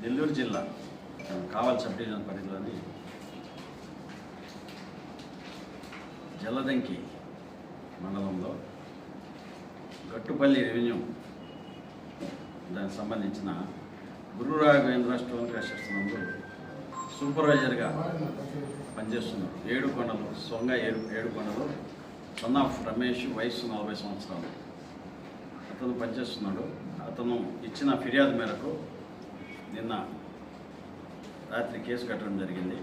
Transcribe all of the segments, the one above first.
నెల్లూరు జిల్లా sub division పరిధిలోని జలదంకి మండలంలో కట్టుపల్లి రెవెన్యూ దానికి సంబంధించిన గురు రాఘవేంద్ర స్టోన్ క్రషర్స్ నందు సూపర్వైజర్గా పనిచేస్తున్నారు. ఏడు కొండలు సొంగ ఏడు ఏడు కొండలు సన్ ఆఫ్ రమేష్ వయసు నలభై సంవత్సరాలు. అతను పనిచేస్తున్నాడు. అతను ఇచ్చిన ఫిర్యాదు మేరకు నిన్న రాత్రి కేసు కట్టడం జరిగింది.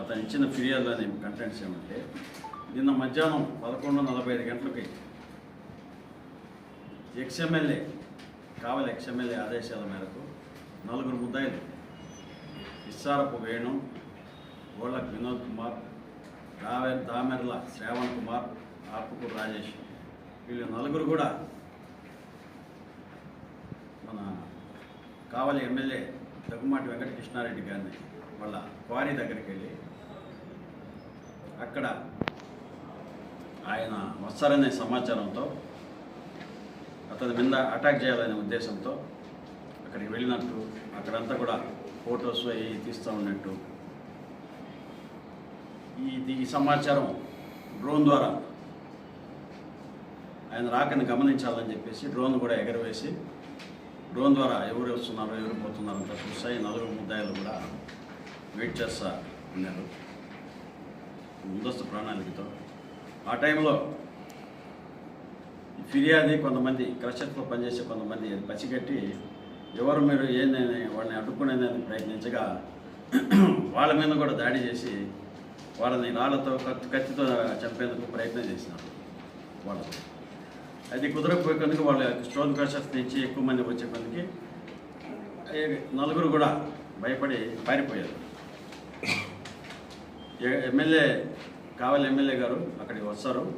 అతను ఇచ్చిన ఫిర్యాదులోని కంటెంట్స్ ఏమంటే నిన్న మధ్యాహ్నం పదకొండు నలభై ఐదు గంటలకి ఎక్స్ఎమ్మెల్యే కావలి ఎక్స్ఎమ్మెల్యే ఆదేశాల మేరకు నలుగురు ముద్దాయిలు ఇస్సారపు వేణు గోళ్ళకు వినోద్ కుమార్ దావె దామెర్ల శ్రావణ్ కుమార్ ఆపుకూరు రాజేష్. వీళ్ళు నలుగురు కూడా మన కావలి ఎమ్మెల్యే దగ్గుమాటి వెంకట కృష్ణారెడ్డి గారిని వాళ్ళ క్వారీ దగ్గరికి వెళ్ళి అక్కడ ఆయన వస్తారనే సమాచారంతో అతని మీద అటాక్ చేయాలనే ఉద్దేశంతో అక్కడికి వెళ్ళినట్టు అక్కడంతా కూడా ఫొటోస్ అవి తీస్తూ ఉన్నట్టు. ఈ ఈ సమాచారం డ్రోన్ ద్వారా ఆయన రాకని గమనించాలని చెప్పేసి డ్రోన్ కూడా ఎగరవేసి డ్రోన్ ద్వారా ఎవరు వస్తున్నారో ఎవరు పోతున్నారో అంతా చూస్తాయి నలుగురు ముద్దాయిలు కూడా వెయిట్ చేస్తా ఉన్నారు. ముందస్తు ప్రణాళికతో. ఆ టైంలో ఫిర్యాది కొంతమంది క్రషర్స్లో పనిచేసే కొంతమంది పసిగట్టి ఎవరు మీరు ఏందని వాళ్ళని అడ్డుకునేదని ప్రయత్నించగా వాళ్ళ మీద కూడా దాడి చేసి వాళ్ళని రాళ్ళతో కత్తి కత్తితో చంపేందుకు ప్రయత్నం చేసినారు వాళ్ళు. అది కుదరకపోయేందుకు వాళ్ళ స్టోన్ క్రషర్స్ నుంచి ఎక్కువ మంది వచ్చే కొందికి నలుగురు కూడా భయపడి పారిపోయారు. ఏ- ఎమ్మెల్యే కావాలి ఎమ్మెల్యే గారు అక్కడికి వస్తారు.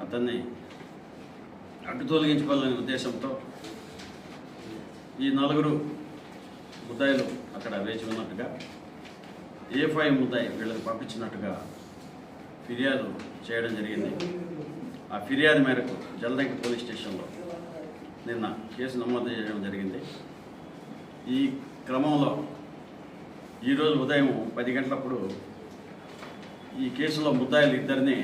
అతన్ని అడ్డు తొలగించుకోవాలనే ఉద్దేశంతో ఈ నలుగురు ముద్దాయిలు అక్కడ వేచి ఉన్నట్టుగా ఏ ఫైవ్ ముద్దాయి వీళ్ళకి పంపించినట్టుగా ఫిర్యాదు చేయడం జరిగింది. ఆ ఫిర్యాదు మేరకు జలదంకి పోలీస్ స్టేషన్లో నిన్న కేసు నమోదు చేయడం జరిగింది. ఈ క్రమంలో ఈరోజు ఉదయం పది గంటలప్పుడు ఈ కేసులో ముద్దాయిలు ఇద్దరిని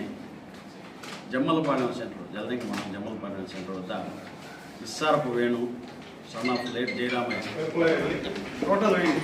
జమ్మలపాలెం సెంటర్ జలదంకి మనం జమ్మలపాలెం సెంటర్ వద్ద Issarapu Venu son of late Jayaramaiah. Total Venu